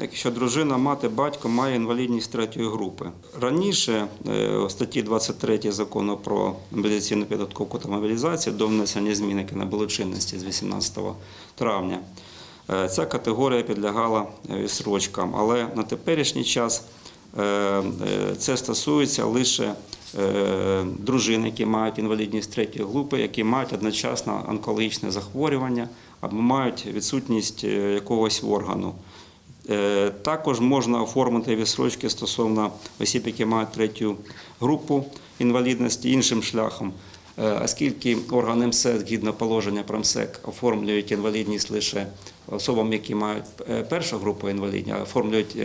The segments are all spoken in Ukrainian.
Якщо дружина, мати, батько має інвалідність третьої групи. Раніше е, у статті 23 закону про мобілізаційну підготовку та мобілізацію до внесення змін, які набули чинності з 18 травня, е, ця категорія підлягала е, відсрочкам. Але на теперішній час це стосується лише дружин, які мають інвалідність третьої групи, які мають одночасно онкологічне захворювання або мають відсутність якогось органу. Е, Також можна оформити відсрочки стосовно осіб, які мають третю групу інвалідності іншим шляхом. Е, Оскільки органи МСЕК, згідно положення про МСЕК, оформлюють інвалідність лише особам, які мають е, першу групу інвалідність, оформлюють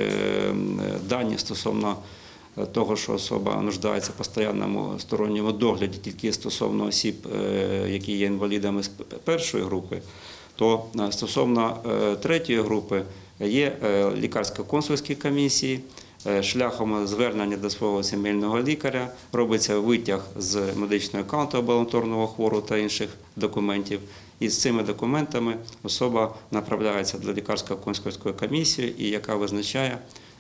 дані стосовно того, що особа нуждається в постійному сторонньому догляді тільки стосовно осіб, які є інвалідами з першої групи, то стосовно третьої групи є е, лікарсько-консульські комісії. Е, Шляхом звернення до свого сімейного лікаря робиться витяг з медичного аккаунту амбулаторного хвору та інших документів. І з цими документами особа направляється до лікарсько-консульської комісії, яка визначає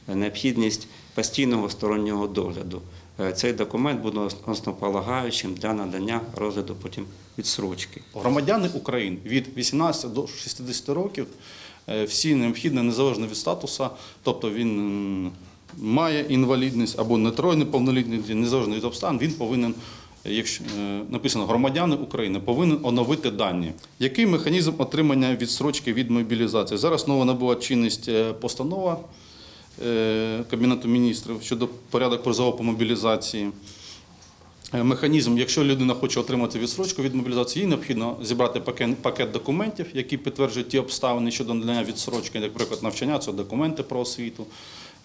необхідність постійного стороннього догляду. Е, Цей документ буде основополагаючим для надання розгляду потім відсрочки. Громадяни України від 18 до 60 років е, всі необхідні незалежно від статусу, тобто він має інвалідність або не троє неповнолітність, незалежно від обставин, він повинен. Якщо е, написано громадяни України повинен оновити дані. Який механізм отримання відсрочки від мобілізації? Зараз нова набула чинність постанова Кабінету міністрів щодо порядок призову по мобілізації. Е, Механізм, якщо людина хоче отримати відсрочку від мобілізації, їй необхідно зібрати пакет, пакет документів, які підтверджують ті обставини щодо надання відсрочки, як, наприклад, навчання, це документи про освіту,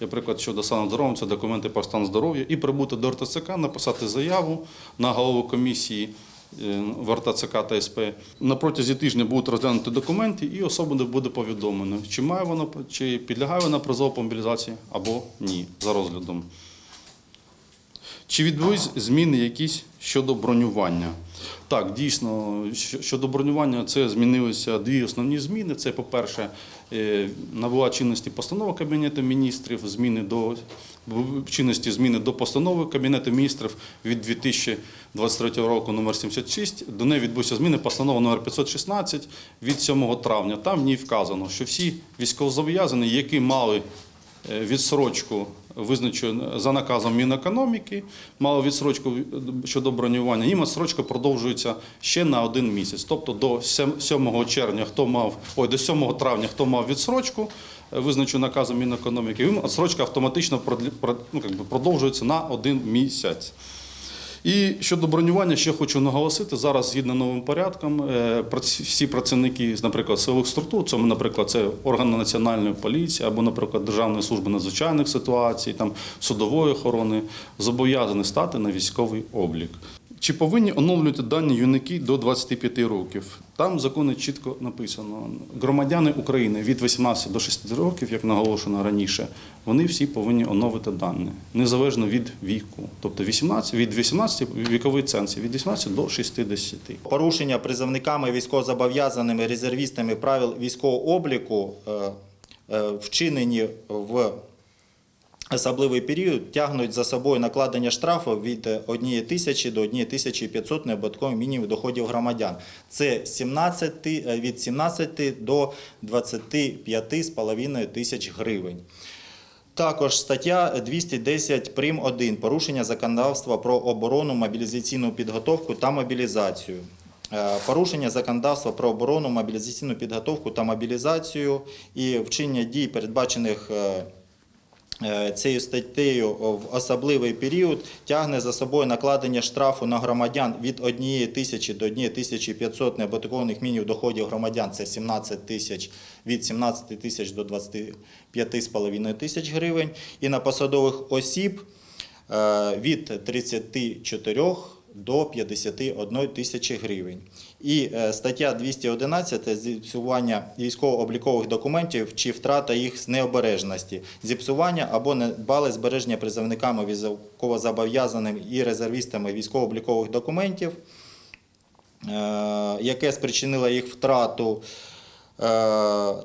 наприклад, щодо стану здоров'я, це документи про стан здоров'я, і прибути до РТЦК, написати заяву на голову комісії е, в РТЦК та СП. На протязі тижня будуть розглянути документи, і особа буде повідомлено, чи має вона, чи підлягає вона призову по мобілізації або ні, за розглядом. Чи відбулись зміни якісь щодо бронювання? Так, дійсно, щодо бронювання це змінилися дві основні зміни. Це, по-перше, е, набула чинності постанова Кабінету міністрів, зміни до в чинності зміни до постанови Кабінету міністрів від 2023 року номер 76. До неї відбулися зміни постанова номер 516 від 7 травня. Там в ній вказано, що всі військовозобов'язані, які мали е, відсрочку визначену за наказом Мінекономіки, мало відсрочку щодо бронювання. Їм відсрочка продовжується ще на один місяць. Тобто до 7 червня, хто мав ой, до 7 травня, хто мав відсрочку, визначену наказом Мінекономіки, їм відсрочка автоматично ну, продовжується на один місяць. І щодо бронювання, ще хочу наголосити, зараз згідно новим порядком, е, всі працівники, наприклад, силових структур, це, наприклад, це органи національної поліції або, наприклад, Державної служби надзвичайних ситуацій, там, судової охорони, зобов'язані стати на військовий облік. Чи повинні оновлювати дані юнаки до 25 років? Там в законі чітко написано: громадяни України від 18 до 60 років, як наголошено раніше, вони всі повинні оновити дані незалежно від віку. Тобто 18, від 18 віковий ценз, від 18 до 60. Порушення призовниками військовозобов'язаними резервістами правил військового обліку, е, е, вчинені в особливий період, тягнуть за собою накладення штрафу від 1 тисячі до 1500 необов'язкових мінімумів доходів громадян. Це 17, е, від 17 до 25,5 тисяч гривень. Також стаття 210 прим. 1 порушення законодавства про оборону, мобілізаційну підготовку та мобілізацію. Е, Порушення законодавства про оборону, мобілізаційну підготовку та мобілізацію і вчинення дій, передбачених е, е, цією статтею в особливий період, тягне за собою накладення штрафу на громадян від 1 тисячі до 1500 неоподаткованих мінів доходів громадян, це 17 тисяч, від 17 тисяч до 25,5 тисяч гривень, і на посадових осіб е, від 34 до 51 тисячі гривень. І е, стаття 211 зіпсування військово-облікових документів чи втрата їх з необережності, зіпсування або недбале збереження призовниками військовозобов'язаними і резервістами військово-облікових документів, е, яке спричинило їх втрату.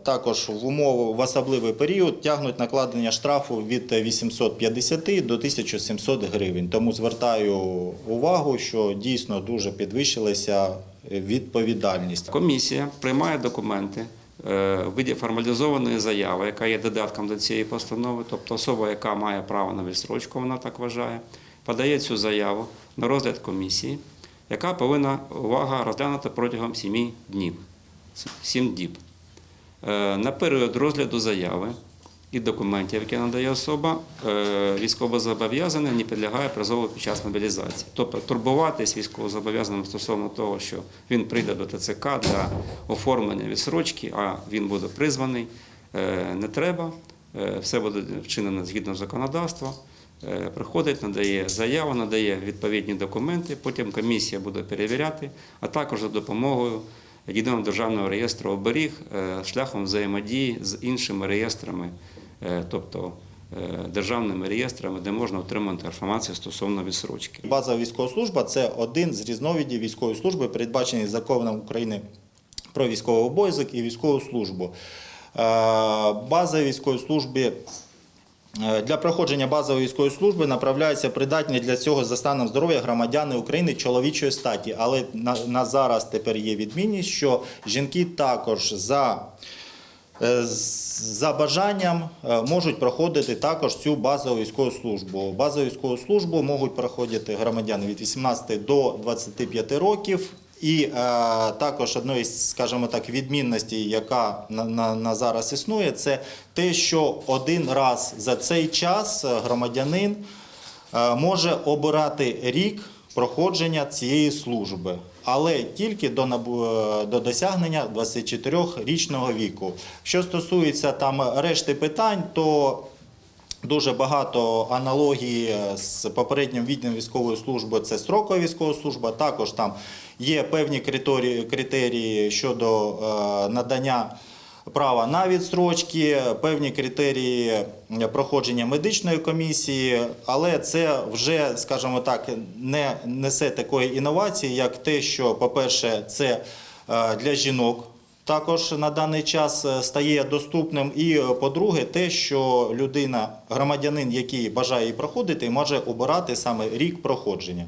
Також в умову в особливий період тягнуть накладення штрафу від 850 до 1700 гривень. Тому звертаю увагу, що дійсно дуже підвищилася відповідальність. Комісія приймає документи е, в виді формалізованої заяви, яка є додатком до цієї постанови, тобто особа, яка має право на відстрочку, вона так вважає, подає цю заяву на розгляд комісії, яка повинна увага розглянути протягом 7 днів. 7 діб. Е, На період розгляду заяви і документів, які надає особа, е, військовозобов'язаний не підлягає призову під час мобілізації. Тобто турбуватись військовозобов'язаним стосовно того, що він прийде до ТЦК для оформлення відсрочки, а він буде призваний, е, не треба. Все буде вчинено згідно законодавства. Приходить, надає заяву, надає відповідні документи, потім комісія буде перевіряти, а також за допомогою єдиного державного реєстру оберіг е, шляхом взаємодії з іншими реєстрами, е, тобто е, державними реєстрами, де можна отримати інформацію стосовно відсрочки. Базова військова служба це один з різновидів військової служби, передбачений законом України про військовий обов'язок і військову службу. База військової служби. Е, Для проходження базової військової служби направляються придатні для цього за станом здоров'я громадяни України чоловічої статі. Але на, на зараз тепер є відмінність, що жінки також за Е, За бажанням е, можуть проходити також цю базову військову службу. Базову військову службу можуть проходити громадяни від 18 до 25 років. І е, також одною з, скажімо так, відмінностей, яка на, на, на зараз існує, це те, що один раз за цей час громадянин е, може обирати рік проходження цієї служби, але тільки до, е, до досягнення 24-річного віку. Що стосується там решти питань, то Дуже багато аналогії з попереднім відділом військової служби це строкова військова служба. Також там є певні критерії, критерії щодо е, надання права на відстрочки, певні критерії проходження медичної комісії, але це вже, скажімо так, не несе такої інновації, як те, що, по-перше, це е, для жінок також на даний час е, стає доступним. І е, по-друге, те, що людина, громадянин, який бажає проходити, може обирати саме рік проходження.